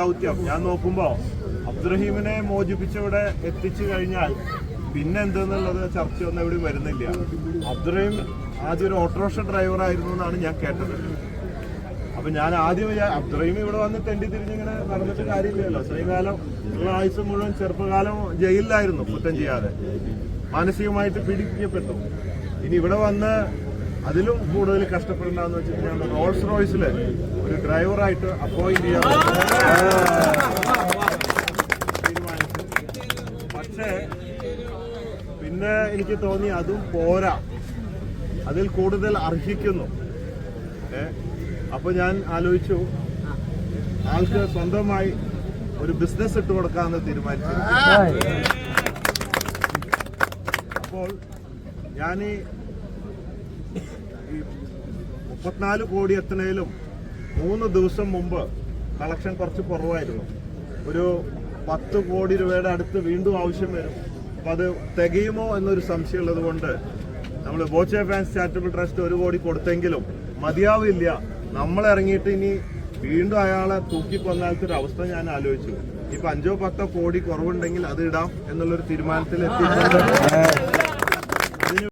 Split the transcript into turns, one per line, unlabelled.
ദൗത്യം. ഞാൻ നോക്കുമ്പോ അബ്ദുറഹീമിനെ മോചിപ്പിച്ചിവിടെ എത്തിച്ചു കഴിഞ്ഞാൽ പിന്നെ എന്തെന്നുള്ളത് ചർച്ചയൊന്നും എവിടെയും വരുന്നില്ല. അബ്ദുറഹീം ആദ്യം ഒരു ഓട്ടോറിക്ഷ ഡ്രൈവർ ആയിരുന്നു എന്നാണ് ഞാൻ കേട്ടത്. അപ്പൊ ഞാൻ ആദ്യം അബ്ദുറഹീം ഇവിടെ വന്ന് തെണ്ടി തിരിഞ്ഞിങ്ങനെ നടന്നിട്ട് കാര്യമില്ലല്ലോ. ശ്രീകാലം കാലം ഉള്ള ആയുസ് മുഴുവൻ ചെറുപ്പകാലം ജയിലിലായിരുന്നു കുറ്റം ചെയ്യാതെ. മാനസികമായിട്ട് പീഡിപ്പിക്കപ്പെട്ടു. ഇനി ഇവിടെ വന്ന് അതിലും കൂടുതൽ കഷ്ടപ്പെടേണ്ടതെന്ന് വെച്ചിട്ട് റോൾസ് റോയ്സിൽ ഒരു ഡ്രൈവറായിട്ട് അപ്പോയിന്റ് ചെയ്യാൻ തീരുമാനിച്ചു. പക്ഷേ പിന്നെ എനിക്ക് തോന്നി അതും പോരാ. അതിൽ കൂടുതൽ അർഹിക്കുന്നു. അപ്പോൾ അപ്പൊ ഞാൻ ആലോചിച്ചു ആൾക്ക് സ്വന്തമായി ഒരു ബിസിനസ് ഇട്ട് കൊടുക്കാമെന്ന് തീരുമാനിച്ചു അപ്പോൾ ഞാൻ ഈ മുപ്പത്തിനാല് കോടി എത്തണേലും മൂന്ന് ദിവസം മുമ്പ് കളക്ഷൻ കുറച്ച് കുറവായിരുന്നു. ഒരു പത്ത് കോടി രൂപയുടെ അടുത്ത് വീണ്ടും ആവശ്യം വരും. അപ്പം അത് തികയുമോ എന്നൊരു സംശയമുള്ളത് കൊണ്ട് നമ്മൾ ബോച്ചെ ഫാൻസ് ചാരിറ്റബിൾ ട്രസ്റ്റ് ഒരു കോടി കൊടുത്തെങ്കിലും മതിയാവില്ല. നമ്മൾ ഇറങ്ങിയിട്ട് ഇനി വീണ്ടും അയാളെ തൂക്കിക്കൊന്നാലത്തെ ഒരു അവസ്ഥ ഞാൻ ആലോചിച്ചു. ഇപ്പൊ അഞ്ചോ പത്തോ കോടി കുറവുണ്ടെങ്കിൽ അത് ഇടാം എന്നുള്ളൊരു തീരുമാനത്തിൽ എത്തിയിട്ടുണ്ട്